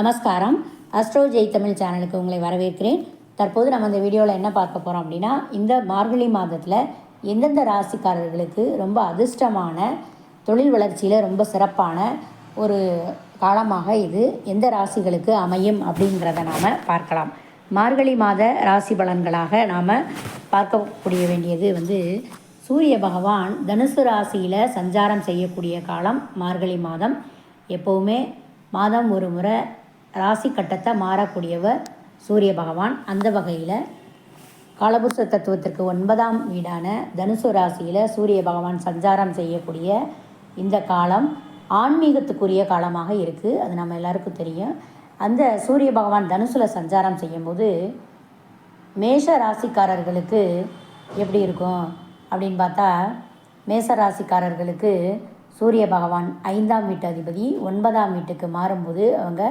நமஸ்காரம். அஸ்ட்ரோ ஜெய் தமிழ் சேனலுக்கு உங்களை வரவேற்கிறேன். தற்போது நம்ம இந்த வீடியோவில் என்ன பார்க்க போகிறோம் அப்படின்னா இந்த மார்கழி மாதத்தில் எந்தெந்த ராசிக்காரர்களுக்கு ரொம்ப அதிர்ஷ்டமான தொழில் வளர்ச்சியில் ரொம்ப சிறப்பான ஒரு காலமாக இது எந்த ராசிகளுக்கு அமையும் அப்படிங்கிறத நாம் பார்க்கலாம். மார்கழி மாத ராசி பலன்களாக நாம் பார்க்கக்கூடிய வேண்டியது வந்து சூரிய பகவான் தனுசு ராசியில் சஞ்சாரம் செய்யக்கூடிய காலம் மார்கழி மாதம். எப்போவுமே மாதம் ஒரு முறை ராசி கட்டத்தை மாறக்கூடியவர் சூரிய பகவான். அந்த வகையில் காலபுருஷ தத்துவத்திற்கு ஒன்பதாம் வீடான தனுசு ராசியில் சூரிய பகவான் சஞ்சாரம் செய்யக்கூடிய இந்த காலம் ஆன்மீகத்துக்குரிய காலமாக இருக்குது அது நம்ம எல்லாருக்கும் தெரியும். அந்த சூரிய பகவான் தனுசில் சஞ்சாரம் செய்யும்போது மேஷ ராசிக்காரர்களுக்கு எப்படி இருக்கும் அப்படின்னு பார்த்தா மேச ராசிக்காரர்களுக்கு சூரிய பகவான் ஐந்தாம் வீட்டு அதிபதி ஒன்பதாம் வீட்டுக்கு மாறும்போது அவங்க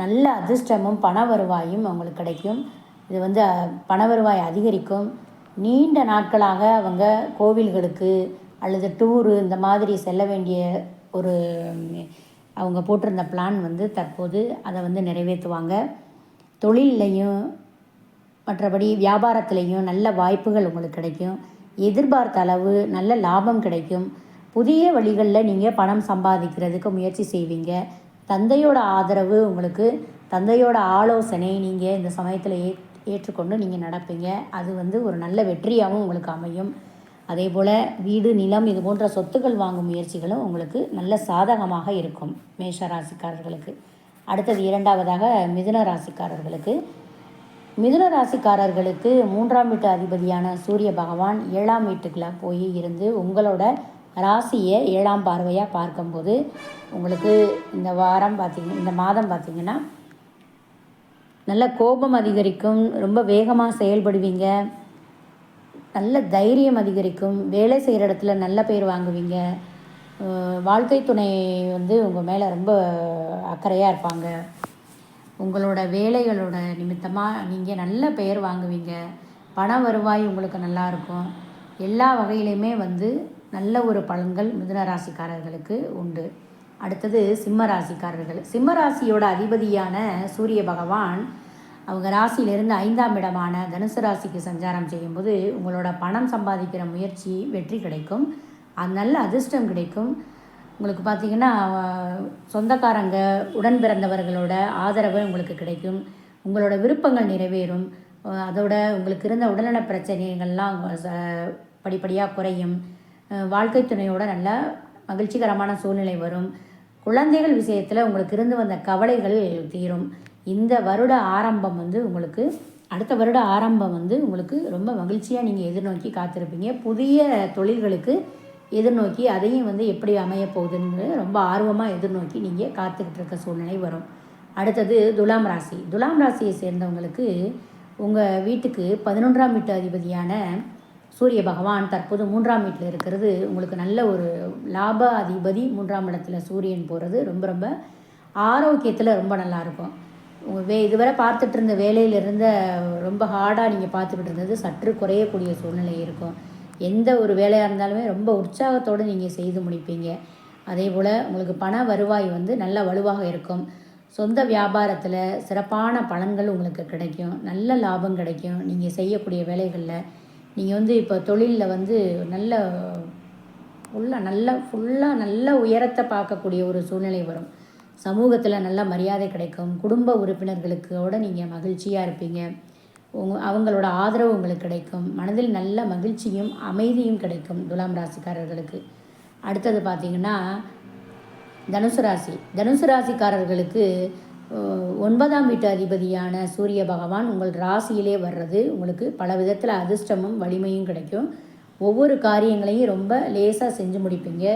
நல்ல அதிர்ஷ்டமும் பண வருவாயும் அவங்களுக்கு கிடைக்கும். இது வந்து பண வருவாய் அதிகரிக்கும். நீண்ட நாட்களாக அவங்க கோவில்களுக்கு அல்லது டூரு இந்த மாதிரி செல்ல வேண்டிய ஒரு அவங்க போட்டிருந்த பிளான் வந்து தற்போது அதை வந்து நிறைவேற்றுவாங்க. தொழில்லையும் மற்றபடி வியாபாரத்துலேயும் நல்ல வாய்ப்புகள் உங்களுக்கு கிடைக்கும். எதிர்பார்த்த அளவு நல்ல லாபம் கிடைக்கும். புதிய வழிகளில் நீங்கள் பணம் சம்பாதிக்கிறதுக்கு முயற்சி செய்வீங்க. தந்தையோட ஆதரவு உங்களுக்கு தந்தையோட ஆலோசனை நீங்கள் இந்த சமயத்தில் ஏ ஏற்றுக்கொண்டு நீங்கள் நடப்பீங்க. அது வந்து ஒரு நல்ல வெற்றியாகவும் உங்களுக்கு அமையும். அதே போல் வீடு நிலம் இது போன்ற சொத்துக்கள் வாங்கும் முயற்சிகளும் உங்களுக்கு நல்ல சாதகமாக இருக்கும் மேஷ ராசிக்காரர்களுக்கு. அடுத்தது இரண்டாவதாக மிதுன ராசிக்காரர்களுக்கு. மிதுன ராசிக்காரர்களுக்கு மூன்றாம் வீட்டு அதிபதியான சூரிய பகவான் ஏழாம் வீட்டுக்குள்ள போய் இருந்து உங்களோட ராசியை ஏழாம் பார்வையாக பார்க்கும்போது உங்களுக்கு இந்த வாரம் பார்த்திங்க இந்த மாதம் பார்த்தீங்கன்னா நல்ல கோபம் அதிகரிக்கும் ரொம்ப வேகமாக செயல்படுவீங்க. நல்ல தைரியம் அதிகரிக்கும் வேலை செய்கிற இடத்துல நல்ல பேர் வாங்குவீங்க. வாழ்க்கை துணை வந்து உங்கள் மேலே ரொம்ப அக்கறையாக இருப்பாங்க. உங்களோட வேலைகளோட நிமித்தமாக நீங்கள் நல்ல பெயர் வாங்குவீங்க. பண வருவாய் உங்களுக்கு நல்லா இருக்கும். எல்லா வகையிலையுமே வந்து நல்ல ஒரு பலன்கள் மிதுன ராசிக்காரர்களுக்கு உண்டு. அடுத்தது சிம்ம ராசிக்காரர்கள். சிம்ம ராசியோட அதிபதியான சூரிய பகவான் அவங்க ராசியிலிருந்து ஐந்தாம் இடமான தனுசு ராசிக்கு சஞ்சாரம் செய்யும்போது உங்களோட பணம் சம்பாதிக்கிற முயற்சி வெற்றி கிடைக்கும். அது நல்ல அதிர்ஷ்டம் கிடைக்கும். உங்களுக்கு பார்த்தீங்கன்னா சொந்தக்காரங்க உடன் பிறந்தவர்களோட ஆதரவு உங்களுக்கு கிடைக்கும். உங்களோட விருப்பங்கள் நிறைவேறும். அதோட உங்களுக்கு இருந்த உடல்நல பிரச்சனைகள்லாம் படிப்படியாக குறையும். வாழ்க்கை துணையோட நல்ல மகிழ்ச்சிகரமான சூழ்நிலை வரும். குழந்தைகள் விஷயத்தில் உங்களுக்கு இருந்து வந்த கவலைகள் தீரும். இந்த வருட ஆரம்பம் வந்து உங்களுக்கு அடுத்த வருட ஆரம்பம் வந்து உங்களுக்கு ரொம்ப மகிழ்ச்சியாக நீங்கள் எதிர்நோக்கி காத்திருப்பீங்க. புதிய தொழில்களுக்கு எதிர்நோக்கி அதையும் வந்து எப்படி அமைய போகுதுன்னு ரொம்ப ஆர்வமாக எதிர்நோக்கி நீங்கள் காத்துக்கிட்டு இருக்க சூழ்நிலை வரும். அடுத்தது துலாம் ராசி. துலாம் ராசியை சேர்ந்தவங்களுக்கு உங்கள் வீட்டுக்கு பதினொன்றாம் வீட்டு அதிபதியான சூரிய பகவான் தற்போது மூன்றாம் வீட்டில் இருக்கிறது. உங்களுக்கு நல்ல ஒரு லாப அதிபதி மூன்றாம் இடத்துல சூரியன் போகிறது ரொம்ப ரொம்ப ஆரோக்கியத்தில் ரொம்ப நல்லா இருக்கும். உங்கள் வே இதுவரை பார்த்துட்டு இருந்த வேலையில் இருந்த ரொம்ப ஹார்டாக நீங்கள் பார்த்துக்கிட்டு இருந்தது சற்று குறையக்கூடிய சூழ்நிலை இருக்கும். எந்த ஒரு வேலையாக இருந்தாலுமே ரொம்ப உற்சாகத்தோடு நீங்கள் செய்து முடிப்பீங்க. அதே போல் உங்களுக்கு பண வருவாய் வந்து நல்ல வலுவாக இருக்கும். சொந்த வியாபாரத்தில் சிறப்பான பலன்கள் உங்களுக்கு கிடைக்கும். நல்ல லாபம் கிடைக்கும். நீங்கள் செய்யக்கூடிய வேலைகளில் நீங்கள் வந்து இப்போ தொழிலில் வந்து நல்ல ஃபுல்லாக நல்ல ஃபுல்லாக நல்ல உயரத்தை பார்க்கக்கூடிய ஒரு சூழ்நிலை வரும். சமூகத்தில் நல்ல மரியாதை கிடைக்கும். குடும்ப உறுப்பினர்களுக்கோட நீங்கள் மகிழ்ச்சியாக இருப்பீங்க. உங்க அவங்களோட ஆதரவு உங்களுக்கு கிடைக்கும். மனதில் நல்ல மகிழ்ச்சியும் அமைதியும் கிடைக்கும் துலாம் ராசிக்காரர்களுக்கு. அடுத்தது பார்த்தீங்கன்னா தனுசு ராசி. தனுசு ராசிக்காரர்களுக்கு ஒன்பதாம் வீட்டு அதிபதியான சூரிய பகவான் உங்கள் ராசியிலே வர்றது உங்களுக்கு பல விதத்தில் அதிர்ஷ்டமும் வலிமையும் கிடைக்கும். ஒவ்வொரு காரியங்களையும் ரொம்ப லேசாக செஞ்சு முடிப்பீங்க.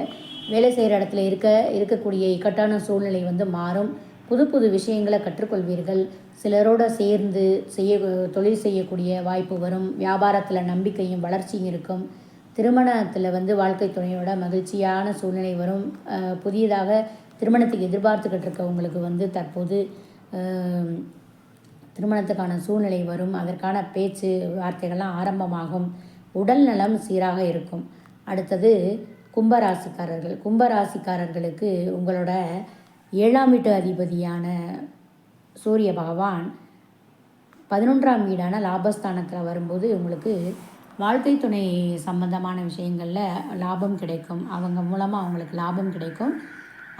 வேலை செய்கிற இடத்துல இருக்க இருக்கக்கூடிய இக்கட்டான சூழ்நிலை வந்து மாறும். புது புது விஷயங்களை கற்றுக்கொள்வீர்கள். சிலரோட சேர்ந்து செய்ய தொழில் செய்யக்கூடிய வாய்ப்பு வரும். வியாபாரத்தில் நம்பிக்கையும் வளர்ச்சியும் இருக்கும். திருமணத்தில் வந்து வாழ்க்கை துணையோட மகிழ்ச்சியான சூழ்நிலை வரும். புதியதாக திருமணத்துக்கு எதிர்பார்த்துக்கிட்டு இருக்கவங்களுக்கு வந்து தற்போது திருமணத்துக்கான சூழ்நிலை வரும். அதற்கான பேச்சு வார்த்தைகள்லாம் ஆரம்பமாகும். உடல் நலம் சீராக இருக்கும். அடுத்தது கும்பராசிக்காரர்கள். கும்பராசிக்காரர்களுக்கு உங்களோட ஏழாம் வீட்டு அதிபதியான சூரிய பகவான் பதினொன்றாம் வீடான லாபஸ்தானத்தில் வரும்போது உங்களுக்கு வாழ்க்கை துணை சம்பந்தமான விஷயங்களில் லாபம் கிடைக்கும். அவங்க மூலமாக அவங்களுக்கு லாபம் கிடைக்கும்.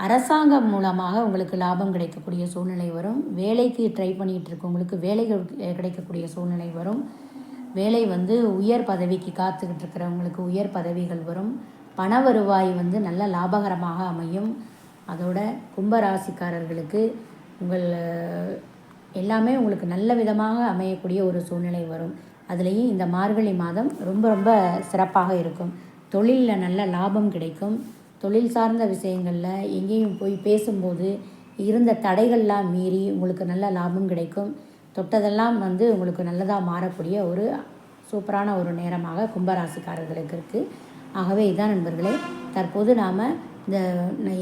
அரசாங்கம் மூலமாக உங்களுக்கு லாபம் கிடைக்கக்கூடிய சூழ்நிலை வரும். வேலைக்கு ட்ரை பண்ணிகிட்டு இருக்கவங்களுக்கு வேலைகள் கிடைக்கக்கூடிய சூழ்நிலை வரும். வேலை வந்து உயர் பதவிக்கு காத்துக்கிட்டு இருக்கிறவங்களுக்கு உயர் பதவிகள் வரும். பண வருவாய் வந்து நல்ல லாபகரமாக அமையும். அதோட கும்பராசிக்காரர்களுக்கு உங்கள் எல்லாமே உங்களுக்கு நல்ல விதமாக அமையக்கூடிய ஒரு சூழ்நிலை வரும். அதுலேயும் இந்த மார்கழி மாதம் ரொம்ப ரொம்ப சிறப்பாக இருக்கும். தொழிலில் நல்ல லாபம் கிடைக்கும். தொழில் சார்ந்த விஷயங்களில் எங்கேயும் போய் பேசும்போது இருந்த தடைகள்லாம் மீறி உங்களுக்கு நல்ல லாபம் கிடைக்கும். தொட்டதெல்லாம் வந்து உங்களுக்கு நல்லதாக மாறக்கூடிய ஒரு சூப்பரான ஒரு நேரமாக கும்பராசிக்காரர்களுக்கு இருக்குது ஆகவே இதான் நண்பர்களே தற்போது நாம் இந்த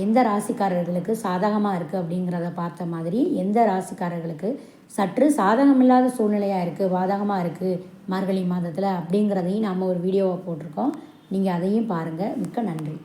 எந்த ராசிக்காரர்களுக்கு சாதகமாக இருக்குது அப்படிங்கிறத பார்த்த மாதிரி எந்த ராசிக்காரர்களுக்கு சற்று சாதகமில்லாத சூழ்நிலையாக இருக்குது பாதகமாக இருக்குது மார்கழி மாதத்தில் அப்படிங்கிறதையும் நாம் ஒரு வீடியோவை போட்டிருக்கோம். நீங்கள் அதையும் பாருங்கள் மிக்க நன்றி.